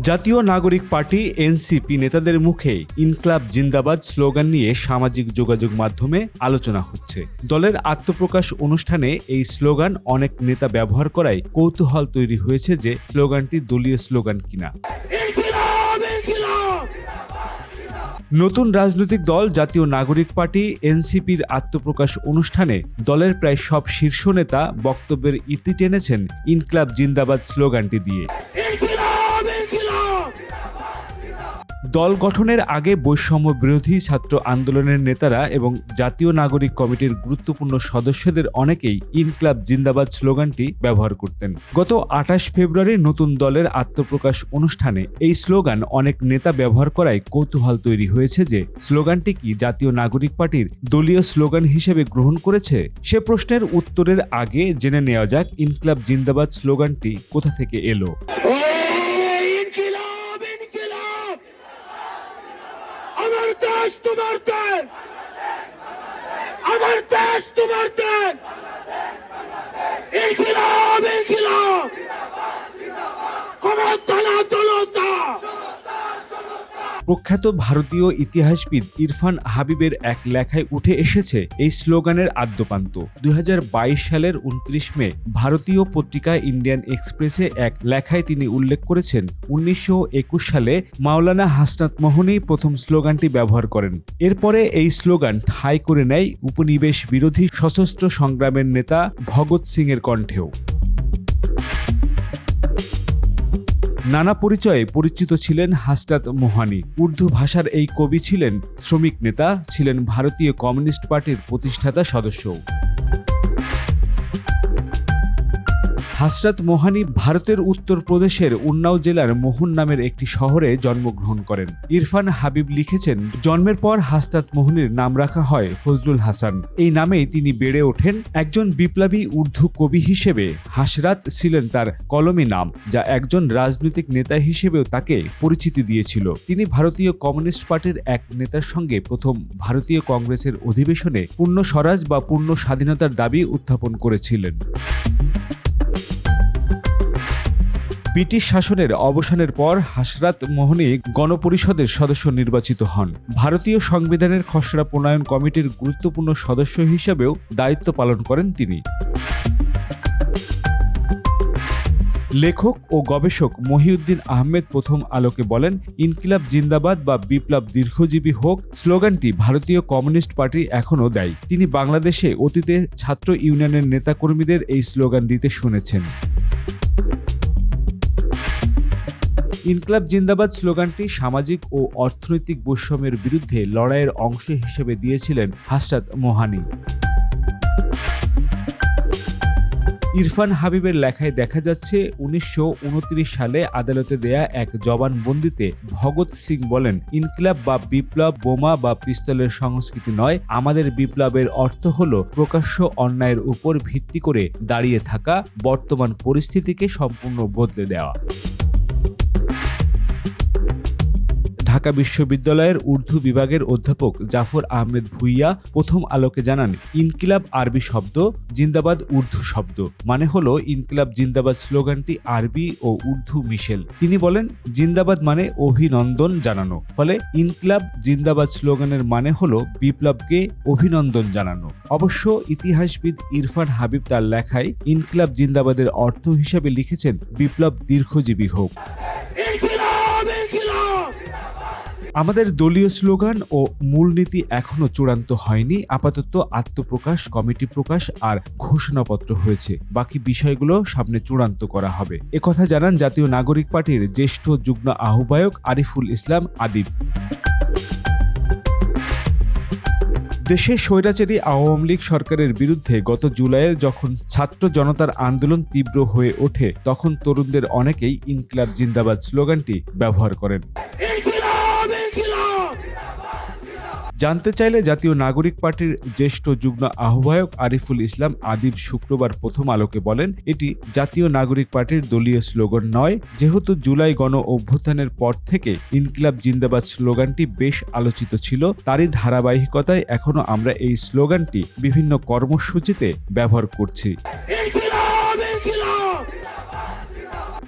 জাতীয় নাগরিক party, NCP নেতাদের মুখে ইনকলাব জিন্দাবাদ স্লোগান নিয়ে সামাজিক যোগাযোগ মাধ্যমে আলোচনা হচ্ছে। দলের আত্মপ্রকাশ অনুষ্ঠানে এই স্লোগান অনেক নেতা ব্যবহার করায় কৌতূহল তৈরি হয়েছে যে স্লোগানটি দলীয় স্লোগান কিনা। নতুন রাজনৈতিক দল জাতীয় নাগরিক পার্টি, এনসিপির আত্মপ্রকাশ অনুষ্ঠানে দলের প্রায় সব শীর্ষ নেতা বক্তব্যের ইতি টেনেছেন ইনক্লাব জিন্দাবাদ স্লোগানটি দিয়ে। দল গঠনের আগে বৈষম্য বিরোধী ছাত্র আন্দোলনের নেতারা এবং জাতীয় নাগরিক কমিটির গুরুত্বপূর্ণ সদস্যদের অনেকেই ইনক্লাব জিন্দাবাদ স্লোগানটি ব্যবহার করতেন। গত আঠাশ ফেব্রুয়ারি নতুন দলের আত্মপ্রকাশ অনুষ্ঠানে এই স্লোগান অনেক নেতা ব্যবহার করায় কৌতূহল তৈরি হয়েছে যে, স্লোগানটি কি জাতীয় নাগরিক পার্টির দলীয় স্লোগান হিসেবে গ্রহণ করেছে? সে প্রশ্নের উত্তরের আগে জেনে নেওয়া যাক ইনক্লাব জিন্দাবাদ স্লোগানটি কোথা থেকে এলো। দেশ তোমার দেশ! আমার দেশ তোমার দেশ! প্রখ্যাত ভারতীয় ইতিহাসবিদ ইরফান হাবিবের এক লেখায় উঠে এসেছে এই স্লোগানের আদ্যপান্ত। দুই হাজার বাইশ সালের উনত্রিশ মে ভারতীয় পত্রিকা ইন্ডিয়ান এক্সপ্রেসে এক লেখায় তিনি উল্লেখ করেছেন, উনিশশো একুশ সালে মাওলানা হাসনাত মোহনই প্রথম স্লোগানটি ব্যবহার করেন। এরপরে এই স্লোগান ঠাঁই করে নেয় উপনিবেশ বিরোধী সশস্ত্র সংগ্রামের নেতা ভগৎ সিং এর কণ্ঠেও। নানা পরিচয়ে পরিচিত ছিলেন হাসরাত মোহানি। উর্দু ভাষার এই কবি ছিলেন শ্রমিক নেতা, ছিলেন ভারতীয় কমিউনিস্ট পার্টির প্রতিষ্ঠাতা সদস্যও। হাসরাত মোহানি ভারতের উত্তরপ্রদেশের উন্নাও জেলার মোহন নামের একটি শহরে জন্মগ্রহণ করেন। ইরফান হাবিব লিখেছেন, জন্মের পর হাসরাত মোহনের নাম রাখা হয় ফজলুল হাসান। এই নামেই তিনি বেড়ে ওঠেন। একজন বিপ্লবী উর্দু কবি হিসেবে হাসরাত ছিলেন তার কলমী নাম, যা একজন রাজনৈতিক নেতা হিসেবেও তাকে পরিচিতি দিয়েছিল। তিনি ভারতীয় কমিউনিস্ট পার্টির এক নেতার সঙ্গে প্রথম ভারতীয় কংগ্রেসের অধিবেশনে পূর্ণ স্বরাজ বা পূর্ণ স্বাধীনতার দাবি উত্থাপন করেছিলেন। ব্রিটিশ শাসনের অবসানের পর হাসরাত মোহনী গণপরিষদের সদস্য নির্বাচিত হন। ভারতীয় সংবিধানের খসড়া প্রণয়ন কমিটির গুরুত্বপূর্ণ সদস্য হিসেবেও দায়িত্ব পালন করেন তিনি। লেখক ও গবেষক মহিউদ্দিন আহমেদ প্রথম আলোকে বলেন, ইনকিলাব জিন্দাবাদ বা বিপ্লব দীর্ঘজীবী হোক, স্লোগানটি ভারতীয় কমিউনিস্ট পার্টি এখনও দেয়। তিনি বাংলাদেশে অতীতে ছাত্র ইউনিয়নের নেতাকর্মীদের এই স্লোগান দিতে শুনেছেন। ইনকলাব জিন্দাবাদ স্লোগানটি সামাজিক ও অর্থনৈতিক বৈষম্যের বিরুদ্ধে লড়াইয়ের অংশ হিসেবে দিয়েছিলেন হাসরাত মোহানি। ইরফান হাবিবের লেখায় দেখা যাচ্ছে, উনিশশো উনত্রিশ সালে আদালতে দেয়া এক জবানবন্দিতে ভগৎ সিং বলেন, ইনকিলাব বা বিপ্লব বোমা বা পিস্তলের সংস্কৃতি নয়, আমাদের বিপ্লবের অর্থ হল প্রকাশ্য অন্যায়ের উপর ভিত্তি করে দাঁড়িয়ে থাকা বর্তমান পরিস্থিতিকে সম্পূর্ণ বদলে দেওয়া। ঢাকা বিশ্ববিদ্যালয়ের উর্দু বিভাগের অধ্যাপক জাফর আহমেদ ভুইয়া প্রথম আলোকে জানান, ইনকিলাব আরবি শব্দ, জিন্দাবাদ উর্দু শব্দ মানে হলো ইনকিলাব জিন্দাবাদ স্লোগানটি আরবি ও উর্দু মিশেল। তিনি বলেন, জিন্দাবাদ মানে অভিনন্দন জানানো, ফলে ইনকিলাব জিন্দাবাদ স্লোগানের মানে হল বিপ্লবকে অভিনন্দন জানানো। অবশ্য ইতিহাসবিদ ইরফান হাবিব তার লেখায়, ইনকিলাব জিন্দাবাদের অর্থ হিসাবে লিখেছেন, বিপ্লব দীর্ঘজীবী হোক। আমাদের দলীয় স্লোগান ও মূলনীতি এখনও চূড়ান্ত হয়নি। আপাতত আত্মপ্রকাশ, কমিটি প্রকাশ আর ঘোষণাপত্র হয়েছে। বাকি বিষয়গুলো সামনে চূড়ান্ত করা হবে। একথা জানান জাতীয় নাগরিক পার্টির জ্যেষ্ঠ যুগ্ম আহ্বায়ক আরিফুল ইসলাম আদিব দেশে স্বৈরাচারী আওয়ামী লীগ সরকারের বিরুদ্ধে গত জুলাইয়ে যখন ছাত্র জনতার আন্দোলন তীব্র হয়ে ওঠে, তখন তরুণদের অনেকেই ইনকিলাব জিন্দাবাদ স্লোগানটি ব্যবহার করেন। জানতে চাইলে জাতীয় নাগরিক পার্টির জ্যেষ্ঠ যুগ্ম আহ্বায়ক আরিফুল ইসলাম আদিব শুক্রবার প্রথম আলোকে বলেন, এটি জাতীয় নাগরিক পার্টির দলীয় স্লোগান নয়। যেহেতু জুলাই গণ অভ্যুত্থানের পর থেকে ইনকিলাব জিন্দাবাদ স্লোগানটি বেশ আলোচিত ছিল, তারই ধারাবাহিকতায় এখনও আমরা এই স্লোগানটি বিভিন্ন কর্মসূচিতে ব্যবহার করছি।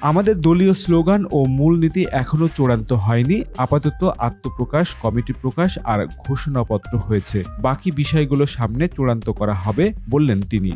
আমাদের দলীয় স্লোগান ও মূলনীতি এখনও চূড়ান্ত হয়নি। আপাতত আত্মপ্রকাশ, কমিটি প্রকাশ আর ঘোষণাপত্র হয়েছে। বাকি বিষয়গুলো সামনে চূড়ান্ত করা হবে, বললেন তিনি।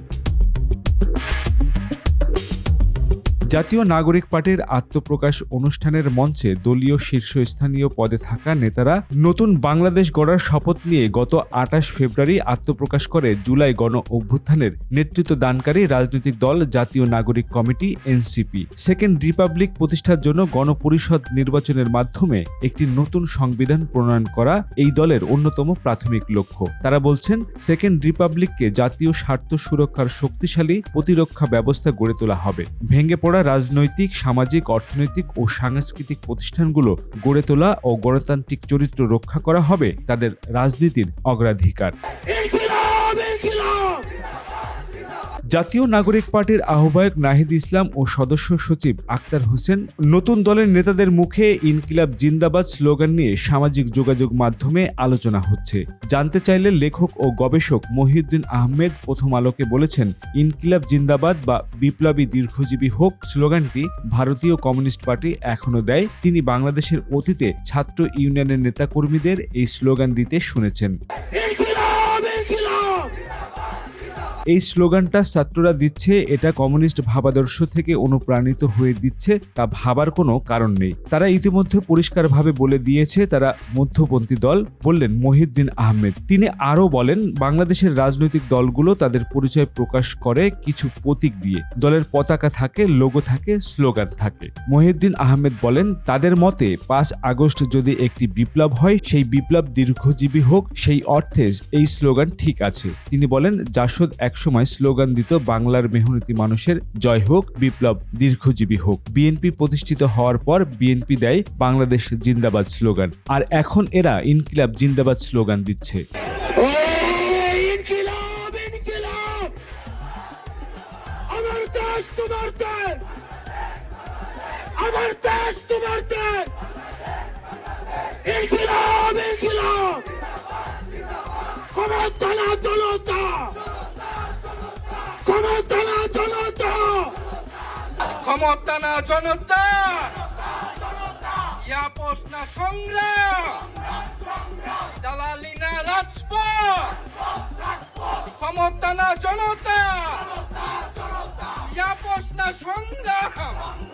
জাতীয় নাগরিক পার্টির আত্মপ্রকাশ অনুষ্ঠানের মঞ্চে দলীয় শীর্ষস্থানীয় পদে থাকা নেতারা নতুন বাংলাদেশ গড়ার শপথ নিয়ে গত আটাশ ফেব্রুয়ারি আত্মপ্রকাশ করে জুলাই গণ অভ্যুত্থানের নেতৃত্ব দানকারী রাজনৈতিক দল জাতীয় নাগরিক কমিটি, এনসিপি। সেকেন্ড রিপাবলিক প্রতিষ্ঠার জন্য গণপরিষদ নির্বাচনের মাধ্যমে একটি নতুন সংবিধান প্রণয়ন করা এই দলের অন্যতম প্রাথমিক লক্ষ্য। তারা বলছেন, সেকেন্ড রিপাবলিককে জাতীয় স্বার্থ সুরক্ষার শক্তিশালী প্রতিরক্ষা ব্যবস্থা গড়ে তোলা হবে। ভেঙে পড়া রাজনৈতিক, সামাজিক, অর্থনৈতিক ও সাংস্কৃতিক প্রতিষ্ঠানগুলো গড়ে তোলা ও গণতান্ত্রিক চরিত্র রক্ষা করা হবে তাদের রাজনীতির অগ্রাধিকার। জাতীয় নাগরিক পার্টির আহ্বায়ক নাহিদ ইসলাম ও সদস্য সচিব আক্তার হোসেন নতুন দলের নেতাদের মুখে ইনকিলাব জিন্দাবাদ স্লোগান নিয়ে সামাজিক যোগাযোগ মাধ্যমে আলোচনা হচ্ছে। জানতে চাইলে লেখক ও গবেষক মহিউদ্দিন আহমেদ প্রথম আলোকে বলেছেন, ইনকিলাব জিন্দাবাদ বা বিপ্লবী দীর্ঘজীবী হোক স্লোগানটি ভারতীয় কমিউনিস্ট পার্টি এখনও দেয়। তিনি বাংলাদেশের অতীতে ছাত্র ইউনিয়নের নেতাকর্মীদের এই স্লোগান দিতে শুনেছেন। এই স্লোগানটা ছাত্ররা দিচ্ছে, এটা কমিউনিস্ট ভাবাদর্শ থেকে অনুপ্রাণিত হয়ে দিচ্ছে, তা ভাবার কোনো কারণ নেই। তারা ইতিমধ্যে পরিষ্কারভাবে বলে দিয়েছে, তারা মধ্যপন্থী দল, বললেন মহিউদ্দিন আহমেদ। তিনি আরও বলেন, বাংলাদেশের রাজনৈতিক দলগুলো তাদের পরিচয় প্রকাশ করে কিছু প্রতীক দিয়ে। দলের পতাকা থাকে, লোগো থাকে, স্লোগান থাকে। মহিউদ্দিন আহমেদ বলেন, তাদের মতে পাঁচ আগস্ট যদি একটি বিপ্লব হয়, সেই বিপ্লব দীর্ঘজীবী হোক, সেই অর্থে এই স্লোগান ঠিক আছে। তিনি বলেন, জাসদ একসময় স্লোগান দিত বাংলার মেহনতি মানুষের, জয় হোক, বিপ্লব দীর্ঘজীবী হোক। বিএনপি প্রতিষ্ঠিত হওয়ার পর বিএনপি দেয় বাংলাদেশ জিন্দাবাদ স্লোগান। আর এখন এরা ইনকিলাব জিন্দাবাদ স্লোগান দিচ্ছে। তোমার ইনকিলাব ইনকিলাব! ক্ষমতা না জনতা, ইয়া প্রশ্ন সংগ্রাম, দালালি না রাজপথ, ক্ষমতা না জনতা, ইয়া প্রশ্ন সংগ্রাম।